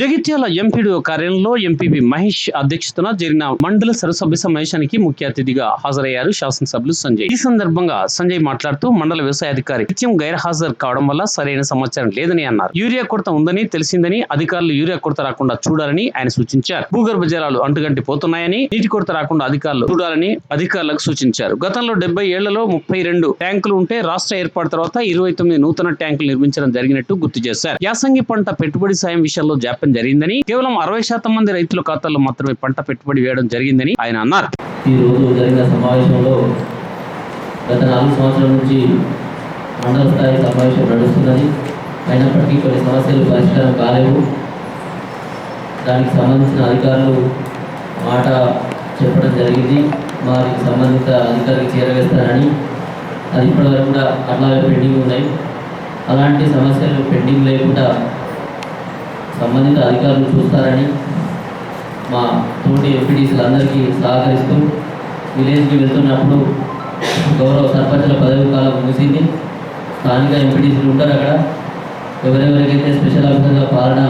Jagtial MPDO కార్యాలయంలో MPP Mahesh అధ్యక్షతన జరిగిన మండల సర్వసభ్య సమావేశానికి ముఖ్య అతిథిగా హాజరయ్యారు శాసనసభ్యులు సంజయ్. ఈ సందర్భంగా సంజయ్ మాట్లాడుతూ మండల వ్యవసాయ అధికారి నిత్యం గైర్హాజరు కావడం వల్ల సరైన సమాచారం లేదని అన్నారు. యూరియా కొరత ఉందని తెలిసిందని అధికారులు యూరియా కొరత రాకుండా చూడాలని ఆయన సూచించారు. భూగర్భ జలాలు అంటుగంటి పోతున్నాయని నీటి కొరత రాకుండా అధికారులు చూడాలని అధికారులకు సూచించారు. గతంలో డెబ్బై ఏళ్ళలో ముప్పై రెండు ట్యాంకులు ఉంటే రాష్ట్ర ఏర్పాటు తర్వాత ఇరవై తొమ్మిది నూతన ట్యాంకులు నిర్మించడం జరిగినట్టు గుర్తు చేశారు. యాసంగి పంట పెట్టుబడి సాయం విషయంలో జాప్యం జరిగిందని కేవలం అరవై శాతం మంది రైతుల ఖాతాల్లో మాత్రమే పంట పెట్టుబడి వేయడం జరిగిందని ఆయన అన్నారు. ఈ రోజు జరిగిన సమావేశంలో గత నాలుగు సంవత్సరాల నుంచి మండల స్థాయి సమావేశం నడుస్తున్నది. అయినప్పటికీ కొన్ని సమస్యలు పరిష్కారం కాలేవు. దానికి సంబంధించిన అధికారులు మాట చెప్పడం జరిగింది. వారికి సంబంధిత అధికారికి చేరవేస్తారని. అది ఇప్పటివరకు కూడా అట్లాగే పెండింగ్ ఉన్నాయి. అలాంటి సమస్యలు పెండింగ్ లేకుండా సంబంధిత అధికారులు చూస్తారని మా తోటి ఎంపీడీసీలు అందరికీ సహకరిస్తూ విలేజ్కి వెళ్తున్నప్పుడు గౌరవ సర్పంచుల పదవి కాలం ముగిసింది. స్థానిక ఎంపీడీసీలు ఉంటారు అక్కడ. ఎవరెవరికైతే స్పెషల్ ఆఫీసర్గా పాలన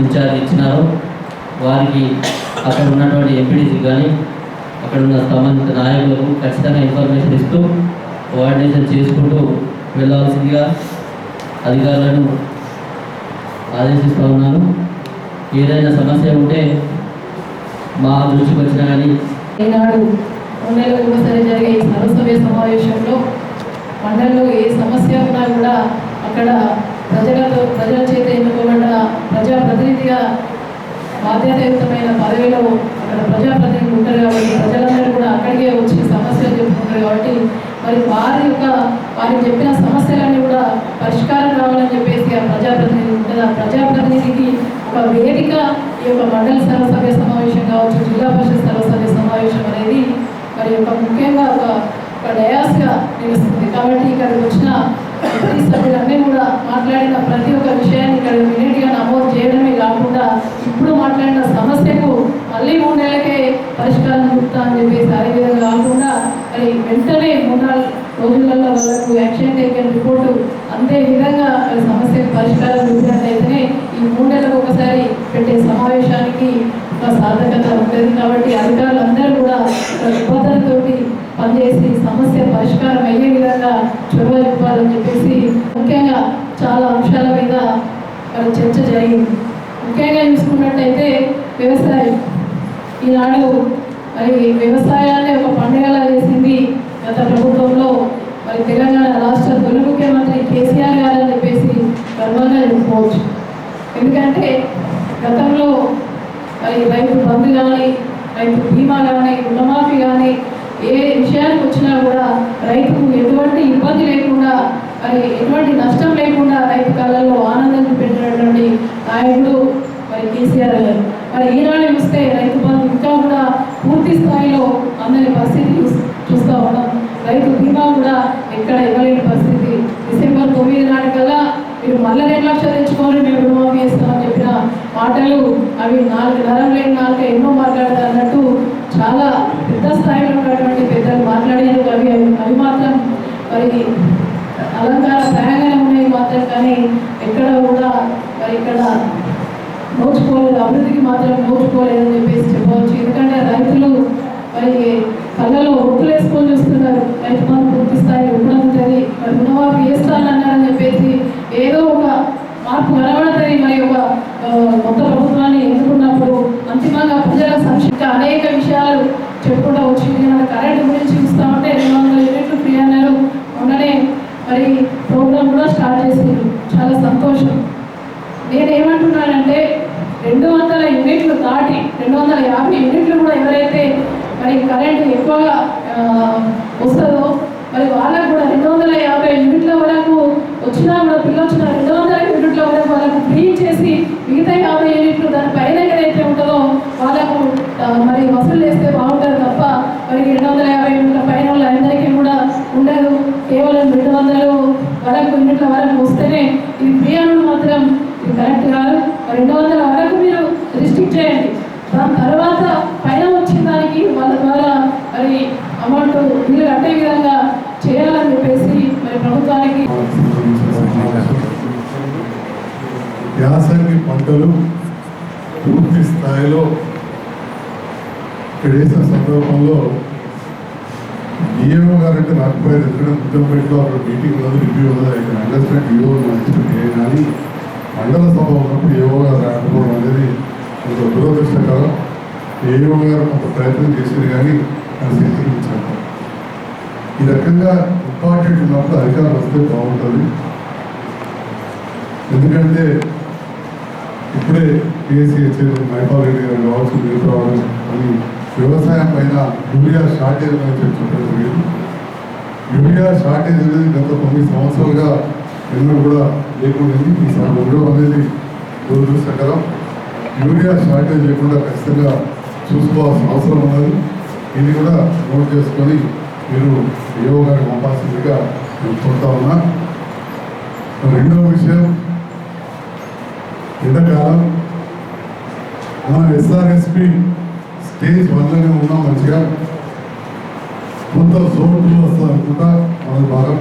ఇన్ఛార్జ్ ఇచ్చినారో వారికి అక్కడ ఉన్నటువంటి ఎంపీడీసీ కానీ అక్కడ ఉన్న సంబంధిత నాయకులకు ఖచ్చితంగా ఇన్ఫర్మేషన్ ఇస్తూ కోఆర్డినేషన్ చేసుకుంటూ వెళ్ళవలసిందిగా అధికారులను ఆదేశిస్తూ ఉన్నాను. ఏదైనా సమస్య ఉంటే మా దృష్టికి వచ్చినా కానీ ఈనాడు నెలలో ఒకసారి జరిగే ఈ సర్వసభ్య సమావేశంలో మండలిలో ఏ సమస్య ఉన్నా కూడా అక్కడ ప్రజలతో ప్రజల చేత ఎన్నుకోబడిన ప్రజాప్రతినిధిగా బాధ్యతాయుతమైన పదవిలో అక్కడ ప్రజాప్రతినిధి ఉంటారు కాబట్టి ప్రజలందరూ కూడా అక్కడికే వచ్చి సమస్యలు చెప్పుకుంటారు కాబట్టి మరి వారి యొక్క వారికి చెప్పిన సమస్యలన్నీ కూడా పరిష్కారం కావాలని చెప్పేసి ఆ ప్రజాప్రతినిధి ప్రజాప్రతినిధికి ఒక వేదిక ఈ యొక్క మండల సర్వసభ్య సమావేశం కావచ్చు జిల్లా పరిషత్ సర్వసభ్య సమావేశం అనేది మరి యొక్క ముఖ్యంగా ఒక ఒక డయాస్గా నిలుస్తుంది. కాబట్టి ఇక్కడికి వచ్చిన ప్రతి సభ్యులన్నీ కూడా మాట్లాడిన ప్రతి ఒక్క విషయాన్ని ఇక్కడ ఇమీడియట్గా నమోదు చేయడమే కాకుండా ఇప్పుడు మాట్లాడిన సమస్యకు మళ్ళీ మూడు నెలలకే పరిష్కారం చూపుతా అని చెప్పేసి అదే విధంగా కాకుండా మరి వెంటనే మూడు నాలుగు రోజులలో వాళ్ళకు యాక్షన్ టేకన్ రిపోర్టు అంతే విధంగా సమస్యకు పరిష్కారం మూడు నెలలకు ఒకసారి పెట్టే సమావేశానికి ఒక సాధకత ఉంటుంది కాబట్టి అధికారులు అందరూ కూడా ఒక పనిచేసి సమస్య పరిష్కారం అయ్యే విధంగా చొరవ ఇవ్వాలని చెప్పేసి ముఖ్యంగా చాలా అంశాల మీద మరి చర్చ జరిగింది. ముఖ్యంగా చూసుకున్నట్టయితే వ్యవసాయం. ఈనాడు మరి వ్యవసాయాన్ని ఒక పండుగలా చేసింది గత ప్రభుత్వంలో మరి తెలంగాణ రాష్ట్ర తొలి ముఖ్యమంత్రి కేసీఆర్ గారు అని చెప్పేసి గర్వంగా చెప్పుకోవచ్చు. ఎందుకంటే గతంలో మరి రైతు బంధు కానీ రైతు బీమా కానీ రుణమాఫీ కానీ ఏ విషయానికి వచ్చినా కూడా రైతుకు ఎటువంటి ఇబ్బంది లేకుండా మరి ఎటువంటి నష్టం లేకుండా రైతు కాలంలో ఆనందం పెట్టినటువంటి నాయకుడు మరి కేసీఆర్ గారు. మరి ఈనాడు చూస్తే రైతు బంధు ఇంకా కూడా పూర్తి స్థాయిలో అందని పరిస్థితి చూస్తూ ఉన్నాం. రైతు బీమా కూడా ఎక్కడ ఇవ్వలేని పరిస్థితి. డిసెంబర్ తొమ్మిది నాటికల్లా మీరు మళ్ళీ రెండు లక్షలు తెచ్చుకొని మేము రుణమాఫీ చేస్తామని చెప్పిన మాటలు అవి నాలుగు నరం లేని నాలుగు ఎన్నో మాట్లాడతారు అన్నట్టు చాలా పెద్ద స్థాయిలో ఉన్నటువంటి పెద్దలు మాట్లాడారు అవి అవి మాత్రం మరి అలంకార ప్రాయంగానే ఉన్నాయి మాత్రం కానీ ఎక్కడ కూడా మరి ఇక్కడ నోచుకోలేదు అభివృద్ధికి మాత్రం నోచుకోలేదని చెప్పేసి చెప్పవచ్చు ఎందుకంటే రైతులు మరి కళ్ళలో ఒప్పులు వేసుకొని చూస్తున్నారు రైతు బంధు పూర్తి స్థాయి ఎప్పుడు ఉంటుంది మరి రుణమాఫీ వేస్తానన్నారని చెప్పేసి ఏదో ఒక మార్పు కనబడుతుంది మరి ఒక కొత్త ప్రభుత్వాన్ని ఎన్నుకున్నప్పుడు అంతిమంగా ప్రజల సంక్షిప్త అనేక విషయాలు చెప్పుకుంటూ వచ్చింది మన కరెంట్ గురించి ఇస్తామంటే రెండు వందల యూనిట్లు ఫ్రీ అన్నారు. మొన్ననే మరి ప్రోగ్రామ్ కూడా స్టార్ట్ చేసింది చాలా సంతోషం. నేను ఏమంటున్నానంటే రెండు వందల యూనిట్లు దాటి రెండు వందల యాభై యూనిట్లు కూడా ఎవరైతే మరి కరెంట్ ఎక్కువగా వస్తుందో మరి వాళ్ళకు కూడా రెండు వందల యాభై యూనిట్ల వరకు వచ్చినా కూడా బిల్లు వచ్చిన రెండు వందల యూనిట్ల వరకు వాళ్ళకు ఫ్రీ చేసి మిగతా యాభై యూనిట్లు దాని పైన ఏదైతే ఉంటుందో వాళ్ళకు మరి వసూలు చేస్తే బాగుంటుంది తప్ప మరి రెండు వందల యాభై యూనిట్ల పైన వాళ్ళందరికీ కూడా ఉండదు. కేవలం రెండు వందలు వరకు యూనిట్ల వరకు వస్తేనే ఇది ఫ్రీ మాత్రం ఇది కరెక్ట్ కాదు. రెండు వందల వరకు మీరు రిస్ట్రిక్ట్ చేయండి. దాని తర్వాత పైన వచ్చిన దానికి వాళ్ళ ద్వారా మరి అమౌంట్ మీరు కట్టే విధంగా చేయాలని చెప్పేసి మరి ప్రభుత్వానికి యాసంగి పంటలు పూర్తి స్థాయిలో ఇక్కడ వేసిన సందర్భంలో డిఏఓ గారు అంటే రాకపోయేది ఎందుకంటే ముద్దంపేటలో అక్కడ మీటింగ్ ఉన్నది రివ్యూ ఉన్నది. ఇక్కడ అండర్స్టాండ్ డిఓ ఎక్స్పెక్ట్ కానీ మండల సభ ఉన్నప్పుడు ఏఓ గారు రాకపోవడం అనేది కొంత దురదృష్టకరం. ఏఓ గారు కొంత ప్రయత్నం చేసింది కానీ అది శక్తించారు ఈ రకంగా ఇంపార్టెంట్ ఉన్నప్పుడు అధికారులు వస్తే బాగుంటుంది. ఎందుకంటే ఇప్పుడే పిఎస్సి మైపాల్ రెడ్డి గారు కావచ్చు మీరు రావడం అని వ్యవసాయం పైన యూరియా షార్టేజ్ అని చెప్పడం జరిగింది. యూరియా షార్టేజ్ అనేది గత తొమ్మిది సంవత్సరాలుగా ఎన్నో కూడా లేకుండా ఈ ఉండడం అనేది దురదృష్టకరం యూరియా షార్టేజ్ లేకుండా ఖచ్చితంగా చూసుకోవాల్సిన అవసరం ఉన్నది. ఇది కూడా నోట్ చేసుకొని మీరు ఏవో గారు పంపాల్సిందిగా నేను కోరుతా ఉన్నా. రెండవ విషయం ఎండాకాలం మన ఎస్ఆర్ఎస్పి స్టేజ్ వన్లోనే ఉన్నాం మంచిగా. కొంత జోన్ వస్తారనుకుంటా అనుకుంటా మన భాగం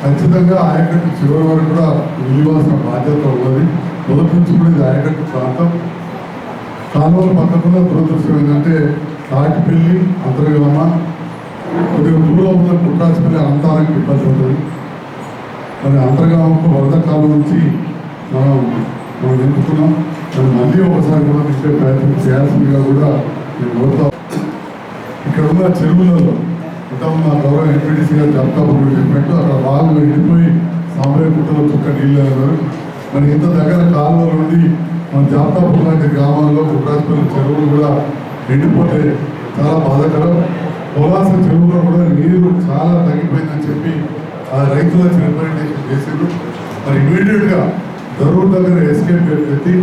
ఖచ్చితంగా ఆయకట్టు చివరి వరకు కూడా నిలవాల్సిన బాధ్యత ఉన్నది. మొదటి నుంచి కూడా ఇది ఆయకట్టు ప్రాంతం. కాలువల పక్కకుండా దురదృష్టం ఏంటంటే తాటిపల్లి అంతర్గమ కొద్దిగా దూరం ఉన్న పుట్టాసిపల్లి అంతానికి ఇబ్బంది ఉంటుంది. మరి అంతర్గామకు వరద కాలం నుంచి మనం మనం మళ్ళీ ఒకసారి కూడా ఇచ్చే ప్రయత్నం చేయాల్సిందిగా కూడా నేను కోరుతా ఇక్కడ ఉన్న చెరువులలో ఇంతకు మా గౌరవ ఎంపీటీసీ గారు చెప్తాప్పుడు చెప్పినట్టు అక్కడ వాళ్ళు ఎండిపోయి సాంబ్రే పుట్టలో చుక్క నీళ్ళు అన్నారు. మరి ఇంత దగ్గర కాలువల నుండి మన జాతాపూర్ లాంటి గ్రామాల్లో గుట్రాజపల్లి చెరువులు కూడా ఎండిపోతే చాలా బాధాకరం. పొలాస చెరువులో కూడా నీరు చాలా తగ్గిపోయిందని చెప్పి ఆ రైతులకు రిప్రజెంటేషన్ చేసిండ్రు. మరి ఇమీడియట్గా దరూర్ దగ్గర ఎస్కేప్ గేట్ పెట్టి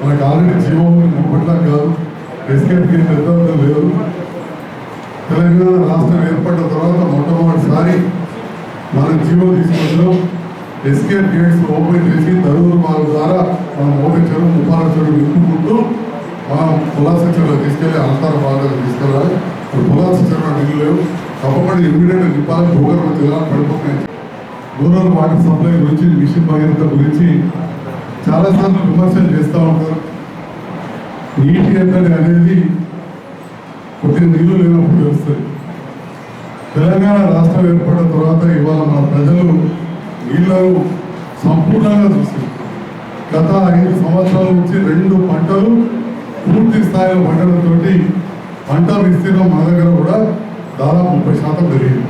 మనకు ఆల్రెడీ జీవోని ముప్పట్లా కాదు. ఎస్కేప్ గేట్ పెద్ద లేదు. తెలంగాణ రాష్ట్రం ఏర్పడిన తర్వాత మొట్టమొదటిసారి మనం జీవో తీసుకొచ్చాం ఎస్కేప్ గేట్స్ ఓపెన్ చేసి దరూరు వాళ్ళ ద్వారా మనం ఓపెన్ చేయడం ముప్పాల చెడు నింపుకుంటూ మనం పులాస చెరువులో తీసుకెళ్ళి అంతర భాగాలు తీసుకెళ్ళాలి. ఇప్పుడు పులాస చెరువు నీళ్ళు లేవు. తప్పకుండా ఇమ్మీడియట్ నింపాలి భూగర్భ జిల్లా పడిపోతున్నాయి రూరల్ వాటర్ సప్లై గురించి మిషన్ భగీరథ గురించి చాలాసార్లు విమర్శలు చేస్తూ ఉంటారు. నీటి ఎద్దడి అనేది కొద్దిగా నీళ్ళు లేనప్పుడు వస్తుంది తెలంగాణ రాష్ట్రం ఏర్పడిన తర్వాత ఇవాళ మన ప్రజలు నీళ్ళను సంపూర్ణంగా చూస్తారు గత ఐదు సంవత్సరాల నుంచి రెండు పంటలు పూర్తి స్థాయిలో పంటలతో పంట విస్తీర్ణం మన దగ్గర కూడా దాదాపు ముప్పై శాతం పెరిగింది.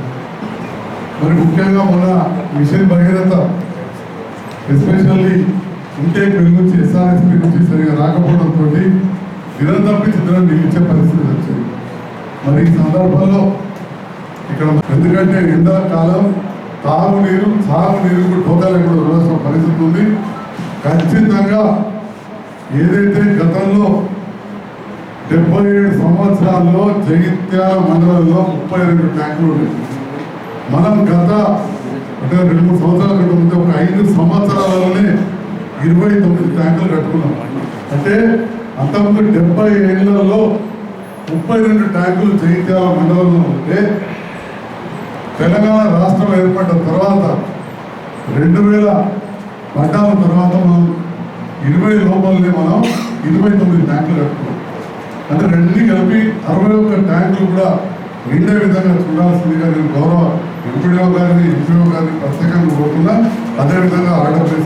మరి ముఖ్యంగా మన మిషన్ భగీరథ ఎస్పెషల్లీ ఇంటేక్ నుంచి ఎస్ఆర్ఎస్పి నుంచి సరిగా రాకపోవడంతో నిరం తప్పి చిత్రం నిలిచే పరిస్థితి వచ్చింది. మరి ఈ సందర్భంలో ఇక్కడ ఎందుకంటే ఎండాకాలం తాగునీరు సాగునీరు కూడా టోకాలకు కూడా వెళ్ళాల్సిన పరిస్థితి ఉంది. ఖచ్చితంగా ఏదైతే గతంలో డెబ్బై ఏడు సంవత్సరాల్లో జగిత్యాల మండలంలో ముప్పై రెండు ట్యాంకులు ఉన్నాయి మనం గత అంటే రెండు మూడు సంవత్సరాల క్రితం ముందు ఒక ఐదు సంవత్సరాలలోనే ఇరవై తొమ్మిది ట్యాంకులు కట్టుకున్నాం. అంటే అంతకుముందు డెబ్బై ఏళ్ళలో ముప్పై రెండు ట్యాంకులు జైత్యాల మండలంలో ఉంటే తెలంగాణ రాష్ట్రం ఏర్పడిన తర్వాత రెండు వేల పడ్డాల తర్వాత మనం ఇరవై లోపలనే మనం ఇరవై తొమ్మిది ట్యాంకులు కట్టుకున్నాం. అంటే రెండు కలిపి అరవై ఒక్క ట్యాంకులు కూడా నిండే విధంగా చూడాల్సిందిగా నేను గౌరవ ఎంపీడీఓ గారిని ఎంపీఓ గారిని ప్రత్యేకంగా కోరుతున్నా. అదేవిధంగా ఆర్డర్